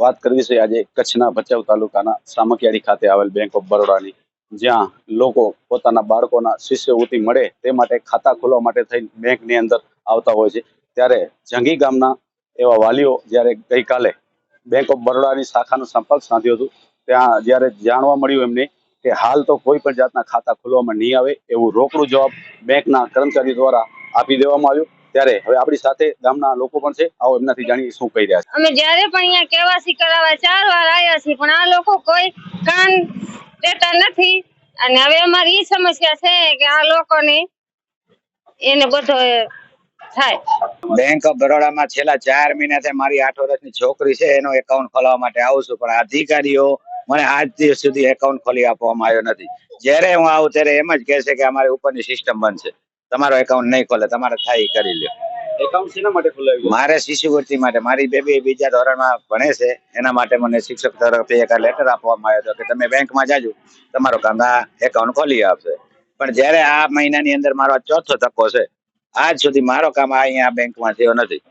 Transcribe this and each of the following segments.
વાત કરવી છે આજે કચ્છના ભચાઉ તાલુકાના સામખિયાળી ખાતે આવેલ બેંક ઓફ બરોડાની જ્યાં લોકો પોતાના બાળકોના શિષ્યવૃત્તિ મળે તે માટે ખાતા ખોલવા માટે થઈને બેંકની અંદર આવતા હોય છે. ત્યારે જંગી ગામના એવા વાલીઓ જ્યારે ગઈકાલે બેંક ઓફ બરોડાની શાખાનો સંપર્ક સાધ્યો હતો, ત્યાં જ્યારે જાણવા મળ્યું એમને કે હાલ તો કોઈ પણ જાતના ખાતા ખોલવામાં નહીં આવે એવું રોકડું જવાબ બેંકના કર્મચારી દ્વારા આપી દેવામાં આવ્યું. ત્યારે હવે આપણી સાથે ગામના લોકો પણ છે. આવો એમનાથી જાણીએ શું કહી રહ્યા છે. અમે જ્યારે પણ અહીંયા કેવાસી કરાવવા ચાર વાર આવ્યા છીએ પણ આ લોકો કોઈ કાન દેતા નથી. અને હવે અમારી ઈ સમસ્યા છે કે આ લોકોને એને બધો થાય. બેંક ઓફ બરોડામાં છેલ્લા ચાર મહિનાથી મારી આઠ વર્ષની છોકરી છે એનો એકાઉન્ટ ખોલાવવા માટે આવું છું પણ અધિકારીઓ મને આજ દિવસ સુધી એકાઉન્ટ ખોલી આપવામાં આવ્યો નથી. જ્યારે હું આવું ત્યારે એમ જ કહે છે કે અમારી ઉપરની સિસ્ટમ બંધ છે. તમારો એકાઉન્ટ નહીં ખોલે તમારે થાય કરી લ્યો. એકાઉન્ટ શેના માટે ખોલાવ્યું? મારે શિષ્યવૃત્તિ માટે મારી બેબી બીજા ધોરણમાં ભણે છે એના માટે મને શિક્ષક તરફથી એક લેટર આપવામાં આવ્યો હતો કે તમે બેંકમાં જાજો તમારો આ એકાઉન્ટ ખોલી આપશે. પણ જ્યારે આ મહિનાની અંદર મારો આ ચોથો તકો છે આજ સુધી મારો કામ આ અહીંયા બેંકમાં થયો નથી.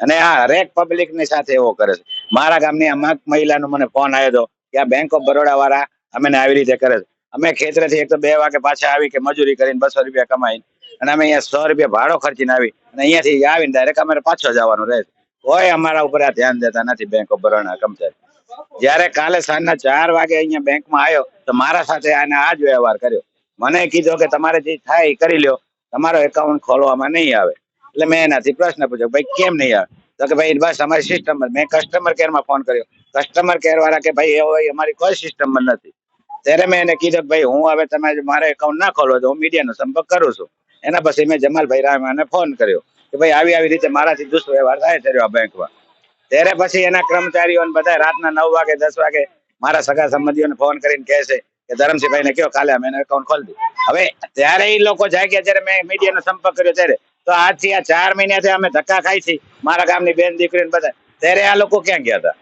અને આ હરેક પબ્લિકની સાથે એવો કરે છે. મારા ગામની અમુક મહિલાનો મને ફોન આવ્યો હતો કે આ બેંક ઓફ બરોડા વાળા અમને આવી રીતે કરે છે. અમે ખેતરેથી એક તો બે વાગે પાછા આવી કે મજૂરી કરીને બસો રૂપિયા કમાઈને અને અમે અહીંયા સો રૂપિયા ભાડો ખર્ચીને આવી અને અહીંયાથી આવીને ડાયરેક્ટ અમારે પાછો જવાનું રહે કોઈ અમારા ઉપર આ ધ્યાન દેતા નથી બેંક ઓફ બરોડા કર્મચારી. જ્યારે કાલે સાંજના ચાર વાગે અહીંયા બેંકમાં આવ્યો તો મારા સાથે આને આ જ વ્યવહાર કર્યો. મને કીધો કે તમારે જે થાય એ કરી લ્યો. તમારો એકાઉન્ટ ખોલવામાં નહીં આવે. એટલે મેં એનાથી પ્રશ્ન પૂછ્યો, ભાઈ, કેમ નહીં આવે? તો કે, ભાઈ, બસ અમારી સિસ્ટમ મેં. કસ્ટમર કેરમાં ફોન કર્યો. કસ્ટમર કેર વાળા કે, ભાઈ, એવો અમારી કોઈ સિસ્ટમ નથી. ત્યારે મેં એને કીધું કે, ભાઈ, હું હવે તમે મારે એકાઉન્ટ ના ખોલો તો હું મીડિયાનો સંપર્ક કરું છું. એના પછી મેં જમાલભાઈ રામાને ફોન કર્યો કે ભાઈ આવી આવી રીતે મારાથી દુષ્વ્યવહાર થાય થયો આ બેંકમાં ત્યારે પછી એના કર્મચારીઓને બધા રાતના નવ વાગે, દસ વાગે મારા સગા સંબંધીઓને ફોન કરીને કહે છે કે ધરમસિંહભાઈ ને કયો કાલે અમે એકાઉન્ટ ખોલી દીધું હવે ત્યારે એ લોકો જાગ્યા જ્યારે મેં મીડિયાનો સંપર્ક કર્યો ત્યારે, તો આજથી આ ચાર મહિનાથી અમે ધક્કા ખાઈ છીએ, મારા ગામની બેન દીકરીને બધા ત્યારે આ લોકો ક્યાં ગયા હતા?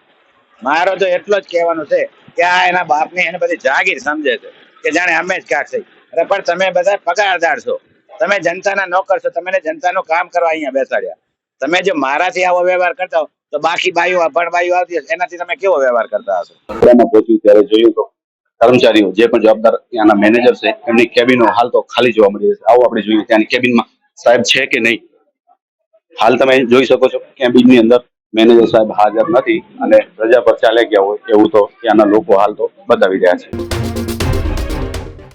મારો તો એટલો જ કહેવાનો છે કે આ એના બાપની એને બધી જાગીર સમજે છે કે જાણે અમે જ ક્યાંક છે પણ તમે બધા પગારદાર છો. તમે જનતાના નોકર છો તમે જનતાનું કામ કરવા અહીંયા બેસાડ્યા. તમે જો મારાથી આવો વ્યવહાર કરતા હો, તો બાકી બાઈઓ અભણ બાઈઓ આવતી હશે, એનાથી તમે કેવો વ્યવહાર કરતા હશો? પહોંચ્યું ત્યારે જોયું તો કર્મચારીઓ જે પણ જવાબદાર ત્યાંના મેનેજર છે, એમની કેબિનો હાલ તો ખાલી જોવા મળી છે. આવો આપણે જોઈએ ત્યાંની કેબિનમાં સાહેબ છે કે નહીં? હાલ તમે જોઈ શકો છો કેબિનની અંદર મેનેજર સાહેબ હાજર નથી અને રજા પર ચાલે ગયા હોય એવું તો ત્યાંના લોકો હાલ તો બતાવી રહ્યા છે.